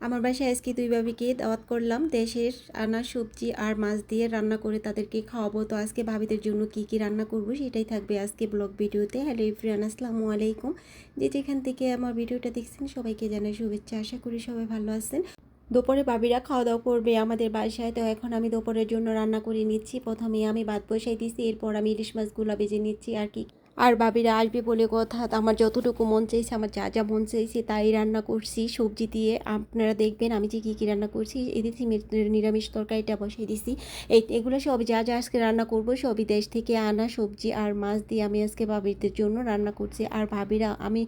আমার বাসায় আজকে দুই ভাবিকে দাওয়াত করলাম। দেশের আনা সবজি আর মাছ দিয়ে রান্না করে তাদেরকে খাওয়াবো। তো আজকে ভাবিদের জন্য কি কি রান্না করব সেটাই থাকবে আজকে ব্লগ ভিডিওতে। হ্যালো ইফরিয়ান আসসালামু আলাইকুম। যে যেখান থেকে আমার ভিডিওটা দেখছেন, সবাইকে জানাই শুভেচ্ছা। আশা করি সবাই ভালো আছেন। দুপুরে বাবিরা খাওয়া দাওয়া করবে আমাদের বাসায়। তো এখন আমি দুপুরের জন্য রান্না করে নিচ্ছি। প্রথমে আমি ভাত বসাই দিচ্ছি এরপর আমি ইলিশ মাছগুলো বেজে নিচ্ছি আর কি। আর বাবিরা আসবে বলে কথা। আমার যতটুকু মন চাইছে, আমার যা যা মন চাইছে তাই রান্না করছি। সবজি দিয়ে আপনারা দেখবেন আমি যে কী কী রান্না করছি। দিচ্ছি নিরামিষ তরকারিটা বসিয়ে দিছি। এই এগুলো সব যা যা আজকে রান্না করব সবই দেশ থেকে আনা সবজি আর মাছ দিয়ে আমি আজকে ভাবিদের জন্য রান্না করছি। আর ভাবিরা, আমি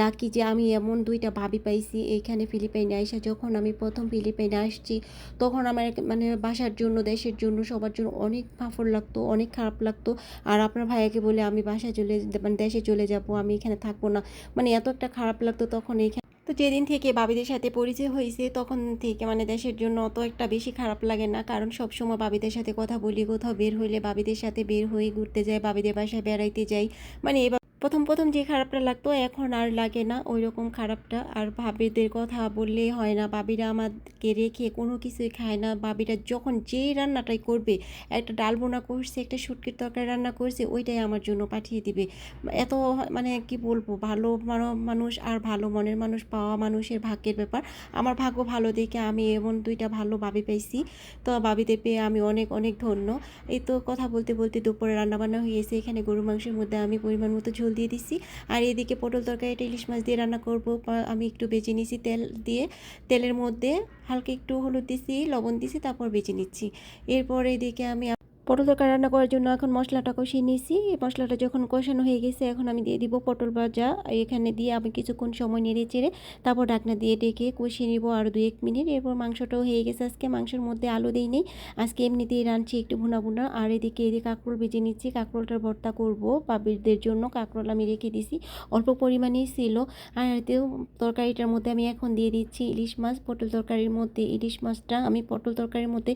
লাকি যে আমি এমন দুইটা ভাবি পাইছি এইখানে ফিলিপাইনে আসা যখন আমি প্রথম ফিলিপাইনে আসছি, তখন আমার মানে বাসার জন্য, দেশের জন্য, সবার জন্য অনেক ফাফড় লাগতো, অনেক খারাপ লাগতো। আর আপনার ভাইয়াকে বলে আমি বাসায় চলে মানে দেশে চলে যাব, আমি এখানে থাকব না। মানে এত একটা খারাপ লাগতো তখন এইখানে তো যেদিন থেকে বাবিদের সাথে পরিচয় হয়েছে, তখন থেকে মানে দেশের জন্য অত একটা বেশি খারাপ লাগে না। কারণ সবসময় বাবিদের সাথে কথা বলি, কোথাও বের হইলে বাবিদের সাথে বের হয়ে ঘুরতে যাই, বাবিদের বাসায় বেড়াইতে যাই। মানে এবার প্রথম প্রথম যে খারাপটা লাগতো, এখন আর লাগে না। ওই রকম খারাপটা। আর ভাবিদের কথা বললে হয় না। বাবিরা আমাকে রেখে কোনো কিছুই খায় না। বাবিরা যখন যে রান্নাটাই করবে, একটা ডাল বোনা করছে, একটা শুটকির তরকারি রান্না করছে, ওইটাই আমার জন্য পাঠিয়ে দিবে। এত মানে কি বলব? ভালো মানো- মানুষ আর ভালো মনের মানুষ পাওয়া মানুষের ভাগ্যের ব্যাপার। আমার ভাগ্য ভালো দেখে আমি এমন দুইটা ভালো ভাবি পাইছি। তো ভাবিতে পেয়ে আমি অনেক অনেক ধন্য। এই তো কথা বলতে বলতে দুপুরে রান্নাবান্না হয়ে গেছে। এখানে গরু মাংসের মধ্যে আমি পরিমাণ মতো ঝোল দিয়ে দিছি। আর এদিকে পটল তরকারিটা ইলিশ মাছ দিয়ে রান্না করব। আমি একটু বেজে নিছি তেল দিয়ে। তেলের মধ্যে হালকা একটু হলুদ দিছি, লবণ দিছি, তারপর বেজে নিচ্ছি। এরপর এদিকে আমি পটল তরকারি রান্না করার জন্য এখন মশলাটা কষিয়ে নিয়েছি। মশলাটা যখন কষানো হয়ে গেছে, এখন আমি দিয়ে দিব পটল ভাজা। এখানে দিয়ে আমি কিছুক্ষণ সময় নেড়ে চেড়ে তারপর ঢাকনা দিয়ে ডেকে কষিয়ে নিব আরও দু এক মিনিট। এরপর মাংসটাও হয়ে গেছে আজকে, মাংসের মধ্যে আলু দিই নেই। আজকে এমনিতেই রাঁধছি একটু ভুনা ভুনা। আর এদিকে এদিকে কাঁকরোল ভেজে নিচ্ছি। কাঁকরোলটার ভর্তা করব পাবিরদের জন্য। কাঁকরোল আমি রেখে দিছি। অল্প পরিমাণেই ছিল। আর এতেও তরকারিটার মধ্যে আমি এখন দিয়ে দিচ্ছি ইলিশ মাছ। পটল তরকারির মধ্যে ইলিশ মাছটা আমি পটল তরকারির মধ্যে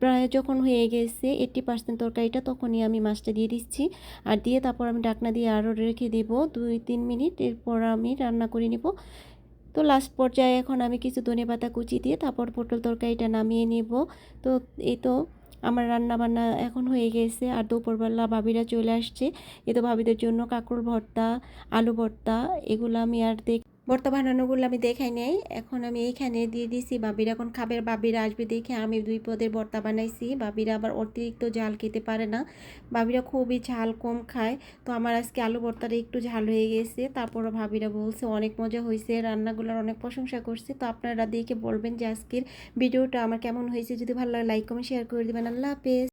প্রায় যখন হয়ে গেছে এইট্টি পার্সেন্ট তরকারিটা তখনই আমি মাছটা দিয়ে দিচ্ছি। আর দিয়ে তারপর আমি ডাকনা দিয়ে আরও রেখে দেবো দুই তিন মিনিট। এরপর আমি রান্না করে নেব। তো লাস্ট পর্যায়ে এখন আমি কিছু ধনে পাতা কুচি দিয়ে তারপর পটল তরকারিটা নামিয়ে নেব। তো এই তো আমার রান্না বান্না এখন হয়ে গেছে। আর দুপুরবেলা ভাবিরা চলে আসছে। এ তো ভাবিদের জন্য কাঁকরোল ভর্তা, আলু ভর্তা, এগুলো আমি আর দেখ ভর্তা বানানোগুলো আমি দেখাই নেই। এখন আমি এইখানে দিয়ে দিছি, বাবিরা এখন খাবে, বাবিরা আসবে দেখে আমি দুই পদের ভর্তা বানাইছি। বাবিরা আবার অতিরিক্ত ঝাল খেতে পারে না। বাবিরা খুবই ঝাল কম খায়। তো আমার আজকে আলু ভর্তাটা একটু ঝাল হয়ে গেছে। তারপরও ভাবিরা বলছে, অনেক মজা হয়েছে রান্নাগুলোর অনেক প্রশংসা করছে। তো আপনারা দেখে বলবেন যে আজকের ভিডিওটা আমার কেমন হয়েছে। যদি ভালো লাগে লাইক কমেন্ট শেয়ার করে দেবেন। আল্লাহ হাফেজ।